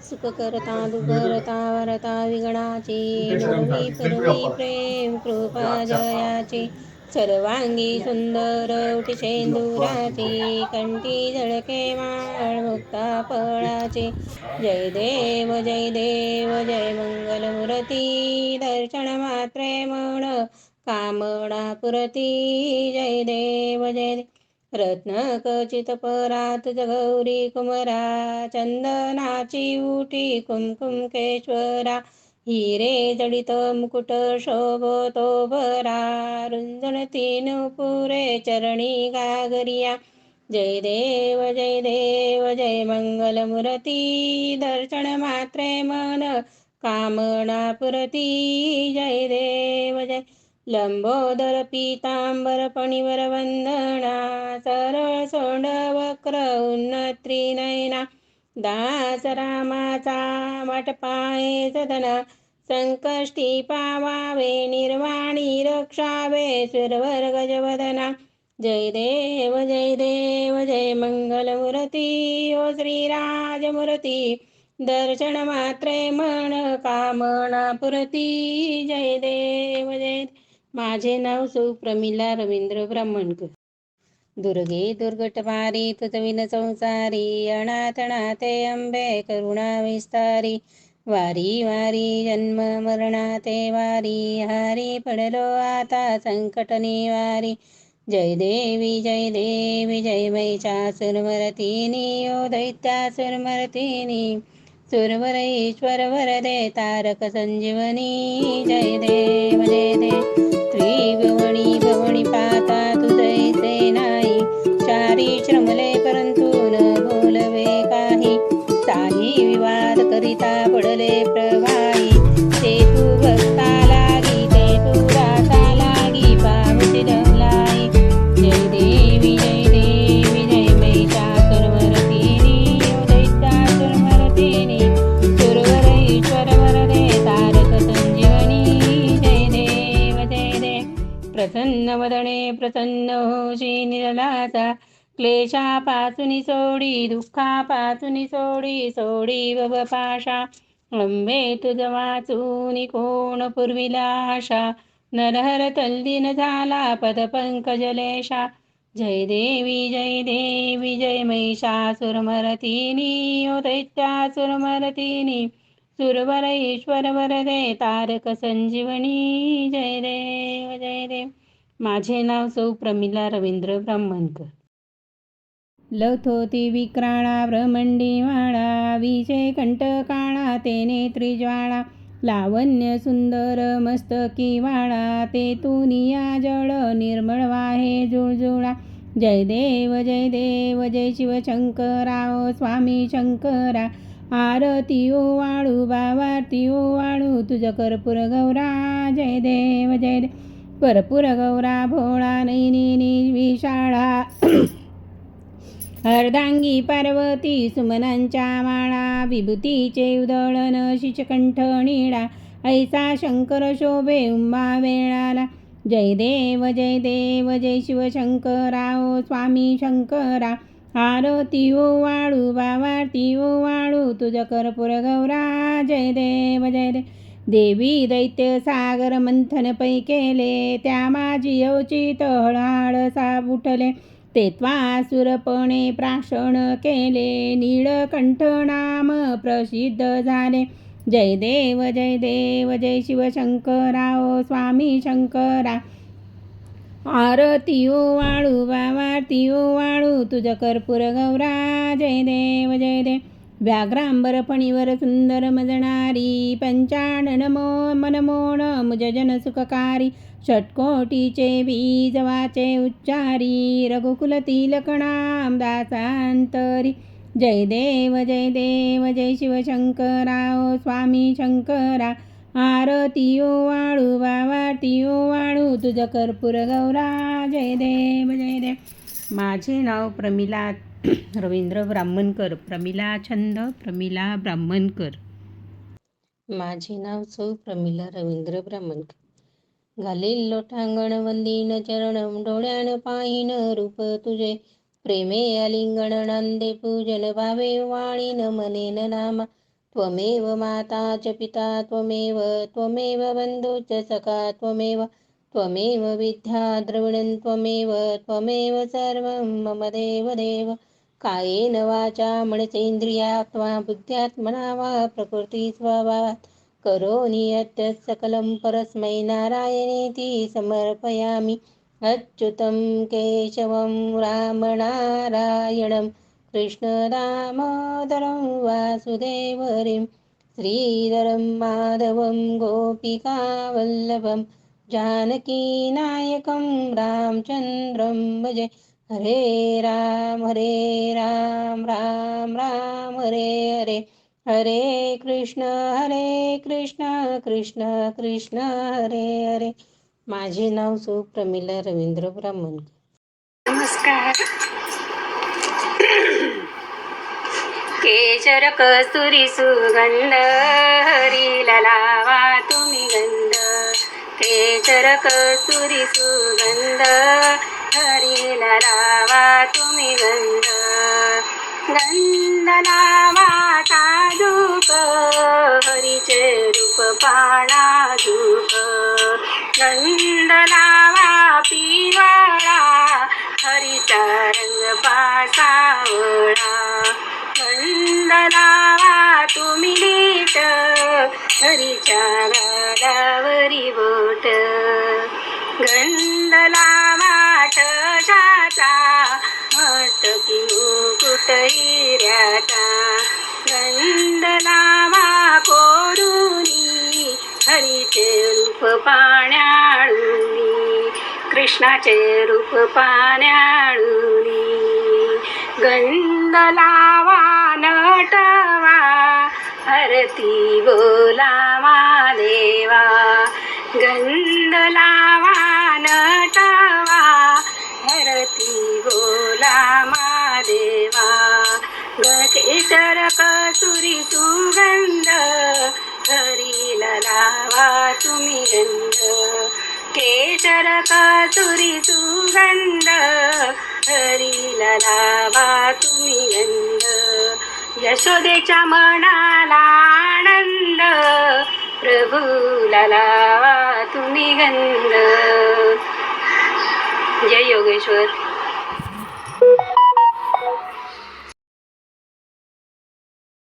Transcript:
सुख करता दुखरता वरता नुरवी पुरवी प्रेम कृपा जयाची. सर्वांगी सुंदर उठी शेंदुराची. कंठी झळके माळ मुक्ता फळाची. जय देव जय देव जय मंगलमूर्ती. दर्शन मात्रे मन कामना पुरती. जय देव जय देव रत्न कचित परात गौरी कुमरा चंदनाची उटी कुमकुम केश्वरा हिरे जडित मुकुट शोभतो भरा रुंजन तीन पुरे चरणी गागरिया जय देव जय देव जय मंगलमूर्ती दर्शन मात्रे मन कामना पुरती जय देव जय लंबोदर पीतांबर पणिवर वंदना सरळ सोंड वक्र उन्नत्रिनयना दास रामाचा वाटपाये सदना संकष्टी पावावे निर्वाणी रक्षावे सुरवर गजवदना जय देव जय देव जय मंगलमूर्ती ओ श्रीराजमूर्ती दर्शन मात्रे मन कामना पुरती जय देव जय माझे नाव सौ प्रमिला रवींद्र ब्राह्मणकर. दुर्गे दुर्गटवारी तुतविन संसारी अनाथनाथे अंबे करुणा विस्तारी वारी वारी जन्म मरणाते वारी हारी पडलो आता संकट निवारी. जय देवी जय देवी जय मैचासुरमरतिनी ओ दैत्यासुरमरतिनी. सुरवर ईश्वर वरदे तारक संजीवनी जय देव जय दे त्रिभुवनी भवनी पाता तुझैसे नाही। चारी श्रमले परंतु न बोलवे काही। काही विवाद करिता पडले प्र निरलाचा क्लेशापासून सोडी दुःखापासून सोडी सोडी बब पाशा. अंबे तुझ वाचून कोण पूर्विला आशा? नरहर तल्लीन झाला पदपंकजलेशा जय देवी जय देवी जय महिषासुरमरतिनी ओ दैत्यासुरमरतिनी सुरवर ईश्वर वरदे तारक संजीवनी. जय देव जय देव. माझे नाव सौ प्रमिला रवींद्र ब्राह्मणकर. लथोती विक्राळा ब्रह्मंडीवाळा विजय कंटकाळा तेने त्रिज्वाळा लावण्य सुंदर मस्तकी वाळा ते तुनिया जळ निर्मळ वाहे जुळजुळा जय देव जय देव जय शिवशंकरा ओ स्वामी शंकरा आरती ओ वाळू बावारती ओ वाळू तुझ कर्पूर गौरा जय देव जय देव कर्पूर गौरा भोळा नैनी विशाळा अर्धांगी पार्वती सुमनांच्या माळा विभूतीचे उदळन शिचकंठ निळा ऐसा शंकर शोभे उंबा वेळाला. जय देव जय देव जय शिवशंकरा स्वामी शंकरा. आरती ओ वाळू बावारती ओ वाळू तुझ कर्पूर गौरा जय देव जय देव देवी दैत्य सागर मंथन पै केले त्या माझी अवचित हळहळ सा उठले ते त्वासुरपणे प्राशन केले नीळकंठ नाम प्रसिद्ध झाले. जय देव जय देव जय शिवशंकरा स्वामी शंकरा. आरती वाळू वा ओ वाळू तुझ कर्पूर गौरा जय देव जय देव. व्याघ्रांबरपणीवर सुंदर मजणारी पंचानन मो मनमोन मुज जन सुखकारी षटकोटीचे बीज वाचे उच्चारी रघुकुल तिलकणाम दासांतरी। जय देव जय देव जय शिवशंकराओ स्वामी शंकरा आरती वाळू वावारतीयो वाळू तुझ कर्पूर गौरा जय देव जय देव। माझे नाव प्रमिला रवींद्र ब्राह्मणकर. प्रमिला छंद प्रमिला ब्राह्मणकर. माझे नाव सौ प्रमिला रवींद्र ब्राह्मणकर. घालील लोटांगण वंदीन चरण डोळ्यान पाहिन रूप तुझे. प्रेमे आलिंगण नंदे पूजन भावे वाणीन मनेन नामा. त्वमेव माता च पिता त्वमेव त्वमेव बंधू च सखा त्वमेव त्वमेव विद्या द्रविणं त्वमेव त्वमेव सर्वं मम देवदेव कायेन वाचा मनसेन्द्रियात्मा बुद्ध्यात्मना वा प्रकृतिस्वभावात्। करोमि यत् सकलं परस्मै नारायणेति समर्पयामि। अच्युतं केशवं रामनारायणं कृष्णदामोदरं वासुदेवरिं। श्रीधरं माधवं गोपिकावल्लभं जानकीनायकं रामचन्द्रं भजे। हरे राम हरे राम राम राम हरे हरे। हरे कृष्ण हरे कृष्ण कृष्ण कृष्ण हरे हरे। माझे नाव सुप्रमिला रवींद्र ब्राह्मणकर। नमस्कार। केशर कस्तुरी सुगंध हरी लावा केशर कस्तुरी सुगंध हरीला लावा तुम्ही गंध. गंध लावा साधूक हरीचे रूप पाणा धूप. गंध लावा पिवळा हरीचा रंग पासावळा गंध लावा तुम्ही नीट हरीच्या गालावरी बोट. गंधला लावा ठशाचा मस्तकी मुकुट हिऱ्याचा गंधला लावा कोरुनी हरीचे रूप पाण्याळुनी कृष्णाचे रूप पाण्याळुनी. गंध लावा नटवा आरती बोलावा देवा गंध लावा नटवा हरती बोलावा देवा. गकेशर कसुरी सुगंध हरीला लावा तुम्ही गंध. केशर कसुरी सुगंध हरीला लावा तुम्ही गंध. यशोदेच्या मनाला आनंद प्रभूला लावा तुम्ही गंध. जय योगेश्वर.